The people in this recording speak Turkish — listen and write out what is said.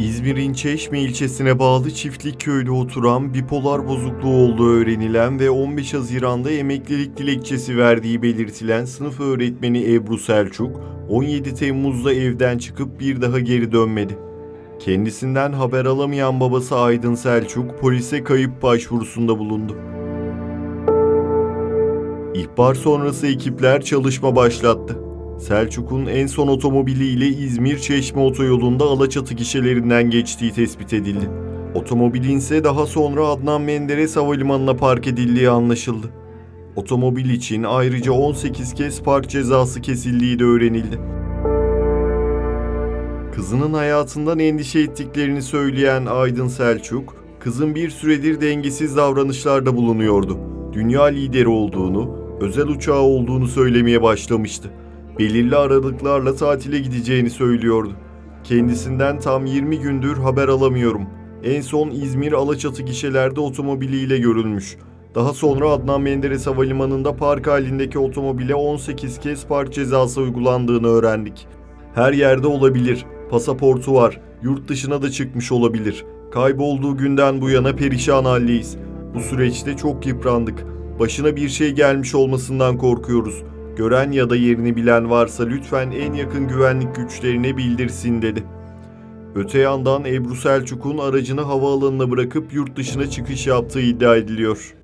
İzmir'in Çeşme ilçesine bağlı Çiftlik köyde oturan bipolar bozukluğu olduğu öğrenilen ve 15 Haziran'da emeklilik dilekçesi verdiği belirtilen sınıf öğretmeni Ebru Selçuk, 17 Temmuz'da evden çıkıp bir daha geri dönmedi. Kendisinden haber alamayan babası Aydın Selçuk polise kayıp başvurusunda bulundu. İhbar sonrası ekipler çalışma başlattı. Selçuk'un en son otomobiliyle İzmir-Çeşme otoyolunda Alaçatı gişelerinden geçtiği tespit edildi. Otomobilin ise daha sonra Adnan Menderes Havalimanı'na park edildiği anlaşıldı. Otomobil için ayrıca 18 kez park cezası kesildiği de öğrenildi. Kızının hayatından endişe ettiklerini söyleyen Aydın Selçuk, kızın bir süredir dengesiz davranışlarda bulunuyordu. Dünya lideri olduğunu, özel uçağı olduğunu söylemeye başlamıştı. Belirli aralıklarla tatile gideceğini söylüyordu. Kendisinden tam 20 gündür haber alamıyorum. En son İzmir Alaçatı gişelerde otomobiliyle görülmüş. Daha sonra Adnan Menderes Havalimanı'nda park halindeki otomobile 18 kez park cezası uygulandığını öğrendik. Her yerde olabilir. Pasaportu var. Yurt dışına da çıkmış olabilir. Kaybolduğu günden bu yana perişan haldeyiz. Bu süreçte çok yıprandık. Başına bir şey gelmiş olmasından korkuyoruz. Gören ya da yerini bilen varsa lütfen en yakın güvenlik güçlerine bildirsin dedi. Öte yandan Ebru Selçuk'un aracını havaalanına bırakıp yurt dışına çıkış yaptığı iddia ediliyor.